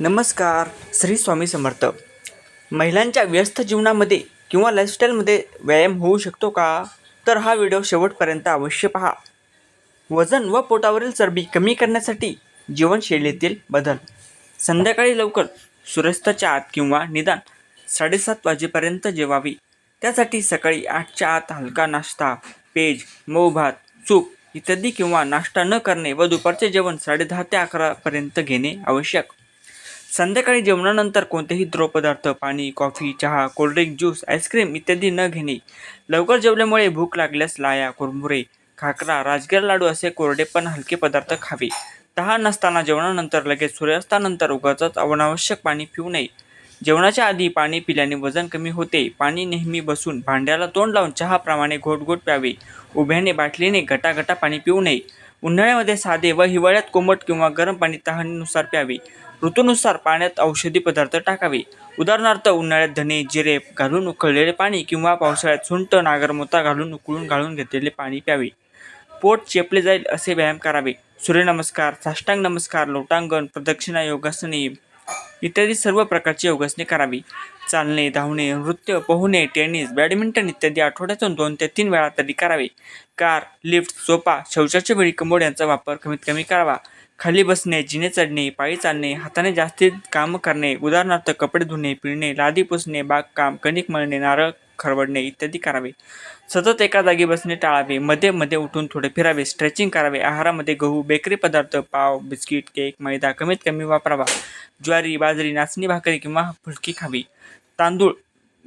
नमस्कार श्री स्वामी समर्थ. महिलांच्या व्यस्त जीवनामध्ये किंवा लाईफस्टाईलमध्ये व्यायाम होऊ शकतो का? तर हा व्हिडिओ शेवटपर्यंत अवश्य पहा. वजन व पोटावरील चरबी कमी करण्यासाठी जीवनशैलीतील बदल. संध्याकाळी लवकर सूर्यास्ताच्या आत किंवा निदान साडेसात वाजेपर्यंत जेवावी. त्यासाठी सकाळी आठच्या आत हलका नाश्ता पेज मऊ भात चूप इत्यादी किंवा नाश्ता न करणे व दुपारचे जेवण साडेदहा ते अकरापर्यंत घेणे आवश्यक. संध्याकाळी जेवणानंतर कोणतेही द्रवपदार्थ पाणी कॉफी चहा कोल्ड्रिंक ज्यूस आईस्क्रीम इत्यादी न घेणे. लवकर जेवल्यामुळे भूक लागल्यास लाया कुरमुरे खाकरा राजगिरा लाडू असे कोरडे पण हलके पदार्थ खावे. तहान नसताना जेवणानंतर लगेच सूर्यास्तानंतर उगाचच अनावश्यक पाणी पिऊ नये. जेवणाच्या आधी पाणी पिल्याने वजन कमी होते. पाणी नेहमी बसून भांड्याला तोंड लावून चहाप्रमाणे घोट प्यावे. उभ्याने बाटलीने गटागटा पाणी पिऊ नये. उन्हाळ्यामध्ये साधे व हिवाळ्यात कोमट किंवा गरम पाणी तहानीनुसार प्यावे. ऋतूनुसार पाण्यात औषधी पदार्थ टाकावे. उदाहरणार्थ उन्हाळ्यात धने जिरे घालून उकळलेले पाणी किंवा पावसाळ्यात सुंट नागरमोता घालून उकळून घालून घेतलेले पाणी प्यावे. पोट चेपले जाईल असे व्यायाम करावे. सूर्यनमस्कार साष्टांग नमस्कार लोटांगण प्रदक्षिणा योगासने इत्यादी सर्व प्रकारची योगासने करावी. चालणे धावणे नृत्य पोहणे टेनिस बॅडमिंटन इत्यादी आठवड्यातून दोन ते तीन वेळा तरी करावे. कार लिफ्ट सोपा शौचाच्या वेळी कमोड यांचा वापर कमीत कमी करावा. खाली बसणे जिने चढणे पायी चालणे हाताने जास्तीत काम करणे उदाहरणार्थ कपडे धुणे पिळणे लादी पुसणे बागकाम कणिक मळणे नारळ खरवडणे इत्यादी करावे. सतत एका जागी बसणे टाळावे मध्ये मध्ये उठून थोडे फिरावे स्ट्रेचिंग करावे आहारामध्ये गहू बेकरी पदार्थ पाव बिस्किट केक मैदा कमीत कमी वापरावा. ज्वारी बाजरी नाचणी भाकरी किंवा फुलकी खावी. तांदूळ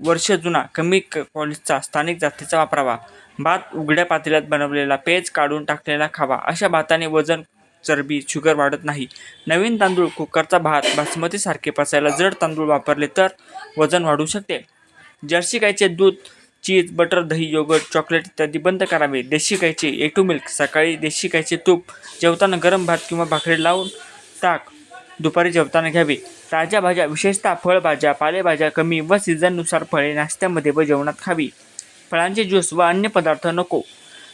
वर्ष जुना कमी क- पॉलिशचा स्थानिक जातीचा वापरावा. भात उघड्या पातेल्यात बनवलेला पेज काढून टाकलेला खावा. अशा भाताने वजन चरबी शुगर वाढत नाही. नवीन तांदूळ कुकरचा भात बासमतीसारखे पचायला जड तांदूळ वापरले तर वजन वाढू शकते. जर्सी गाईचे दूध चीज बटर दही योगर्ट चॉकलेट इत्यादी बंद करावे. देशी गाईचे ए टू मिल्क सकाळी देशी गाईचे तूप जेवताना गरम भात किंवा भाकरी लावून ताक दुपारी जेवताना घ्यावे. ताज्या भाज्या विशेषतः फळभाज्या पालेभाज्या कमी व सीझननुसार फळे नाश्त्यामध्ये व जेवणात खावी. फळांचे ज्यूस व अन्य पदार्थ नको.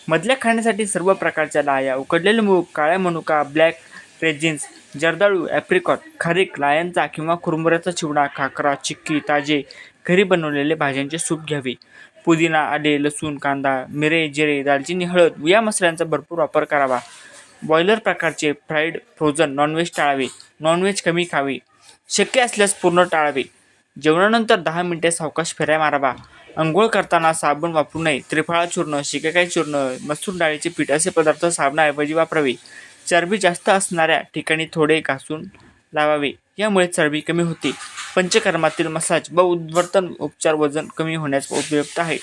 मधल्या खाण्यासाठी सर्व प्रकारच्या लाया उकडलेले मूग काळ्या मनुका ब्लॅक रेजिन्स जर्दाळू ॲप्रिकॉट खारीक लायांचा किंवा कुरमुऱ्याचा चिवडा खाकरा चिक्की ताजे घरी बनवलेले भाज्यांचे सूप घ्यावे. पुदिना आले लसूण कांदा मिरे जिरे दालचिनी हळद या मसाल्यांचा भरपूर वापर करावा. बॉयलर प्रकारचे फ्राईड फ्रोझन नॉनव्हेज टाळावे. नॉनव्हेज कमी खावे. शक्य असल्यास पूर्ण टाळावे. जेवणानंतर दहा मिनिटे सावकाश फेऱ्या मारावा. अंघोळ करताना साबण वापरू नये त्रिफळा चूर्ण शिकाकाई चूर्ण मसूर डाळीचे पीठ असे पदार्थ साबणाऐवजी वापरावे. चरबी जास्त असणाऱ्या ठिकाणी थोडे घासून लावावे. यामुळे चरबी कमी होते. पंचकर्मातील मसाज व उद्वर्तन उपचार वजन कमी होण्यास उपयुक्त आहे.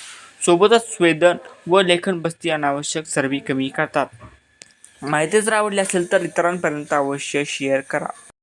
सोबतच स्वेदन व लेखन बस्ती अनावश्यक चरबी कमी करतात. माहिती जर आवडली असेल तर इतरांपर्यंत अवश्य शेअर करा.